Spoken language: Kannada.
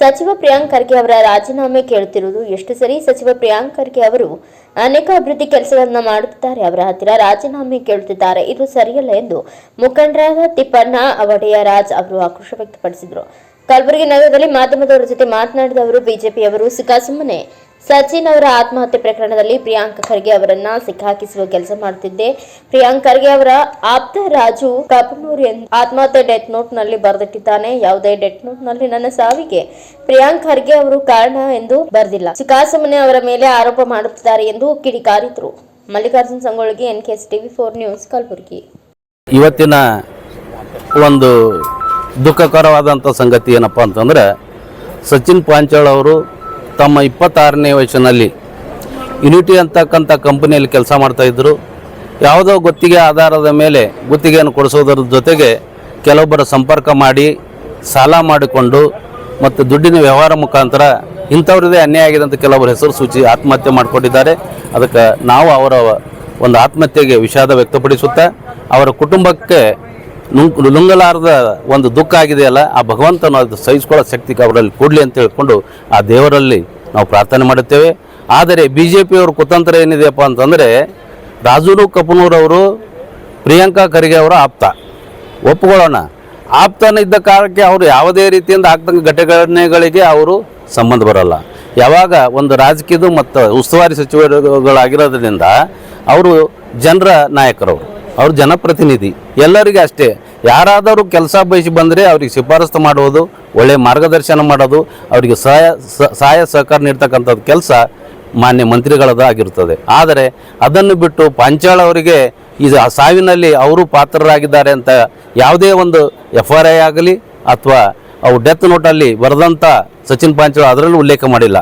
ಸಚಿವ ಪ್ರಿಯಾಂಕ್ ಖರ್ಗೆ ಅವರ ರಾಜೀನಾಮೆ ಕೇಳುತ್ತಿರುವುದು ಎಷ್ಟು ಸರಿ? ಸಚಿವ ಪ್ರಿಯಾಂಕ್ ಖರ್ಗೆ ಅವರು ಅನೇಕ ಅಭಿವೃದ್ಧಿ ಕೆಲಸಗಳನ್ನು ಮಾಡುತ್ತಿದ್ದಾರೆ. ಅವರ ಹತ್ತಿರ ರಾಜೀನಾಮೆ ಕೇಳುತ್ತಿದ್ದಾರೆ. ಇದು ಸರಿಯಲ್ಲ ಎಂದು ಮುಖಂಡರಾದ ತಿಪ್ಪಣ್ಣ ಅವಡೆಯರಾಜ್ ಅವರು ಆಕ್ರೋಶ ವ್ಯಕ್ತಪಡಿಸಿದರು. ಕಲಬುರಗಿ ನಗರದಲ್ಲಿ ಮಾಧ್ಯಮದವರ ಜೊತೆ ಮಾತನಾಡಿದ ಅವರು, ಬಿಜೆಪಿಯವರು ಸುಮ್ಮನೆ ಸಚಿನ್ ಅವರ ಆತ್ಮಹತ್ಯೆ ಪ್ರಕರಣದಲ್ಲಿ ಪ್ರಿಯಾಂಕ್ ಖರ್ಗೆ ಅವರನ್ನ ಸಿಕ್ಕಾಕಿಸುವ ಕೆಲಸ ಮಾಡುತ್ತಿದ್ದೆ ಪ್ರಿಯಾಂಕ್ ಖರ್ಗೆ ಅವರ ಆಪ್ತ ರಾಜು ಕಪನೂರ್ ಆತ್ಮಹತ್ಯೆ ಡೆತ್ ನೋಟ್ನಲ್ಲಿ ಬರೆದಿಟ್ಟಿದ್ದಾನೆ. ಯಾವುದೇ ಡೆತ್ ನೋಟ್ನಲ್ಲಿ ನನ್ನ ಸಾವಿಗೆ ಪ್ರಿಯಾಂಕ್ ಖರ್ಗೆ ಅವರು ಕಾರಣ ಎಂದು ಬರೆದಿಲ್ಲ. ಸುಖಾಸಮನೆ ಅವರ ಮೇಲೆ ಆರೋಪ ಮಾಡುತ್ತಿದ್ದಾರೆ ಎಂದು ಕಿಡಿಕಾರಿದ್ರು. Mallikarjun Sangolgi S TV four news Kalaburagi. ಇವತ್ತಿನ ಒಂದು ದುಃಖಕರವಾದಂಥ ಸಂಗತಿ ಏನಪ್ಪ ಅಂತಂದ್ರೆ, ಸಚಿನ್ ಪಾಂಚಾಳ್ ಅವರು ತಮ್ಮ ಇಪ್ಪತ್ತಾರನೇ ವಯಸ್ಸಿನಲ್ಲಿ ಯುನಿಟಿ ಅಂತಕ್ಕಂಥ ಕಂಪನಿಯಲ್ಲಿ ಕೆಲಸ ಮಾಡ್ತಾಯಿದ್ರು ಯಾವುದೋ ಗುತ್ತಿಗೆ ಆಧಾರದ ಮೇಲೆ ಗುತ್ತಿಗೆಯನ್ನು ಕೊಡಿಸೋದರ ಜೊತೆಗೆ ಕೆಲವೊಬ್ಬರ ಸಂಪರ್ಕ ಮಾಡಿ, ಸಾಲ ಮಾಡಿಕೊಂಡು ಮತ್ತು ದುಡ್ಡಿನ ವ್ಯವಹಾರ ಮುಖಾಂತರ ಇಂಥವ್ರದೇ ಅನ್ಯಾಯ ಆಗಿದೆ ಅಂತ ಕೆಲವರು ಹೆಸರು ಸೂಚಿ ಆತ್ಮಹತ್ಯೆ ಮಾಡಿಕೊಂಡಿದ್ದಾರೆ. ಅದಕ್ಕೆ ನಾವು ಅವರ ಒಂದು ಆತ್ಮಹತ್ಯೆಗೆ ವಿಷಾದ ವ್ಯಕ್ತಪಡಿಸುತ್ತಾ, ಅವರ ಕುಟುಂಬಕ್ಕೆ ನುಂಗ್ ನುಂಗಲಾರದ ಒಂದು ದುಃಖ ಆಗಿದೆಯಲ್ಲ, ಆ ಭಗವಂತನ ಅದು ಸಹಿಸ್ಕೊಳ್ಳೋ ಶಕ್ತಿ ಅವರಲ್ಲಿ ಕೊಡಲಿ ಅಂತ ಹೇಳಿಕೊಂಡು ಆ ದೇವರಲ್ಲಿ ನಾವು ಪ್ರಾರ್ಥನೆ ಮಾಡುತ್ತೇವೆ. ಆದರೆ ಬಿ ಜೆ ಪಿಯವ್ರ ಕುತಂತ್ರ ಏನಿದೆಯಪ್ಪ ಅಂತಂದರೆ ರಾಜೂರು ಕಪನೂರವರು ಪ್ರಿಯಾಂಕಾ ಖರ್ಗೆ ಅವರ ಆಪ್ತ. ಒಪ್ಪಿಕೊಳ್ಳೋಣ ಆಪ್ತನ ಇದ್ದ ಕಾರಣಕ್ಕೆ ಅವರು ಯಾವುದೇ ರೀತಿಯಿಂದ ಆಗ್ತಂಗ ಘಟನೆಗಳಿಗೆ ಅವರು ಸಂಬಂಧ ಬರಲ್ಲ. ಯಾವಾಗ ಒಂದು ರಾಜಕೀಯದ ಮತ್ತು ಉಸ್ತುವಾರಿ ಸಚಿವರುಗಳಾಗಿರೋದ್ರಿಂದ, ಅವರು ಜನರ ನಾಯಕರವರು. ಅವರು ಜನಪ್ರತಿನಿಧಿ. ಎಲ್ಲರಿಗೆ ಅಷ್ಟೇ. ಯಾರಾದರೂ ಕೆಲಸ ಬಯಸಿ ಬಂದರೆ ಅವ್ರಿಗೆ ಶಿಫಾರಸು ಮಾಡುವುದು ಒಳ್ಳೆಯ ಮಾರ್ಗದರ್ಶನ ಮಾಡೋದು, ಅವರಿಗೆ ಸಹಾಯ ಸಹಾಯ ಸಹಕಾರ ನೀಡ್ತಕ್ಕಂಥದ್ದು ಕೆಲಸ ಮಾನ್ಯ ಮಂತ್ರಿಗಳದಾಗಿರ್ತದೆ ಆದರೆ ಅದನ್ನು ಬಿಟ್ಟು ಪಾಂಚಾಳ ಅವರಿಗೆ ಇದು ಆ ಸಾವಿನಲ್ಲಿ ಅವರು ಪಾತ್ರರಾಗಿದ್ದಾರೆ ಅಂತ ಯಾವುದೇ ಒಂದು ಎಫ್ ಆರ್ ಐ ಆಗಲಿ ಅಥವಾ ಅವು ಡೆತ್ ನೋಟಲ್ಲಿ ಬರೆದಂಥ ಸಚಿನ್ ಪಾಂಚಾಳ ಅದರಲ್ಲೂ ಉಲ್ಲೇಖ ಮಾಡಿಲ್ಲ.